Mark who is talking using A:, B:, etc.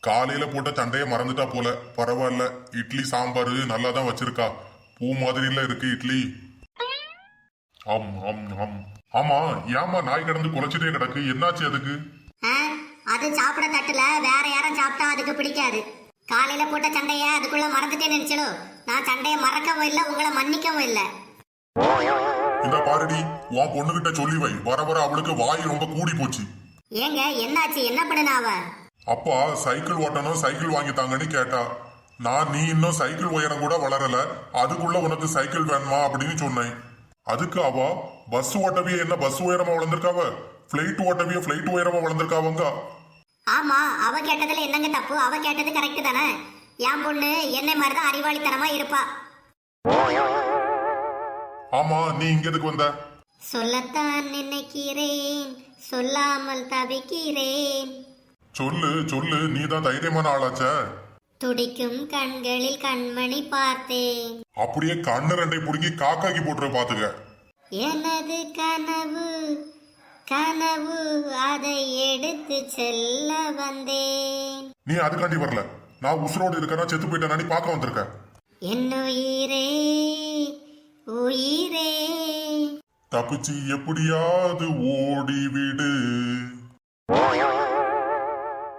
A: காலையில போட்ட சண்டைய மறந்துட்டா போல. பரவாயில்ல. இட்லி சாம்பார் நல்லா தான் வச்சிருக்கா. பூ மாதிரில இருக்கு இட்லி. ஆம் ஆம் ஆம் ஆமா ஏமா நாய் கிடந்து குலைச்சிட்டே கிடக்கு? என்னாச்சு அதுக்கு?
B: அது சாப்பிட தட்டுல. வேற யாரும் சாப்பிட்டா அதுக்கு பிடிக்காது. காலையில போட்ட சண்டைய அதுக்குள்ள மறந்துட்டே நினைச்சலோ? நான் சண்டைய மறக்கவும் இல்லை உங்களை மன்னிக்கவும் இல்லை.
A: இந்த பாருடி உன் பொண்ணுகிட்ட சொல்லி வை வர வர அவளுக்கு வாய் ரொம்ப கூடி போச்சு.
B: ஏங்க என்னாச்சு? என்ன பண்ணுனா அவ?
A: அப்பா சைக்கிள் ஓட்டணும் சைக்கிள் வாங்கி தாங்கன்னு கேட்டா. நான் நீ இன்னும் சைக்கிள் உயரம் கூட வளரல. அதுக்குள்ள உனக்கு சைக்கிள் வேணுமா அப்படின்னு சொன்னேன். அதுக்கு அவ பஸ் ஓட்டவே என்ன பஸ் உயரமா வளர்ந்துருக்காவ? பிளைட் ஓட்டவே பிளைட் உயரமா வளர்ந்துருக்காவங்க?
B: ஆமா அவ கேட்டதுல என்னங்க தப்பு? அவ கேட்டது கரெக்ட் தானே? என் பொண்ணு என்னை மாதிரி தான் அறிவாளித்தனமா இருப்பா.
A: ஆமா நீ இங்க எதுக்கு வந்த?
B: சொல்லத்தான் நினைக்கிறேன் சொல்லாமல் தவிக்கிறேன்.
A: சொல்லு சொல்லு நீ தான் தைரியமான ஆளாச்சே.
B: துடிக்கும் கண்களில் கண்மணி பார்த்தேன்.
A: அப்படியே கண்ணு ரெண்டை பிடிக்கி காக்காக்கி போட்டுற பாத்துக்க.
B: எனது கனவு கனவு அதை எடுத்து செல்ல வந்தேன்.
A: நீ அதுக்காண்டி வரல. நான் உசுரோடு இருக்கேன்னா செத்து போயிட்டேனா நீ பார்க்க வந்திருக்க.
B: என்னுயிரே
A: தப்பிச்சு எப்படியாவது ஓடிவிடு.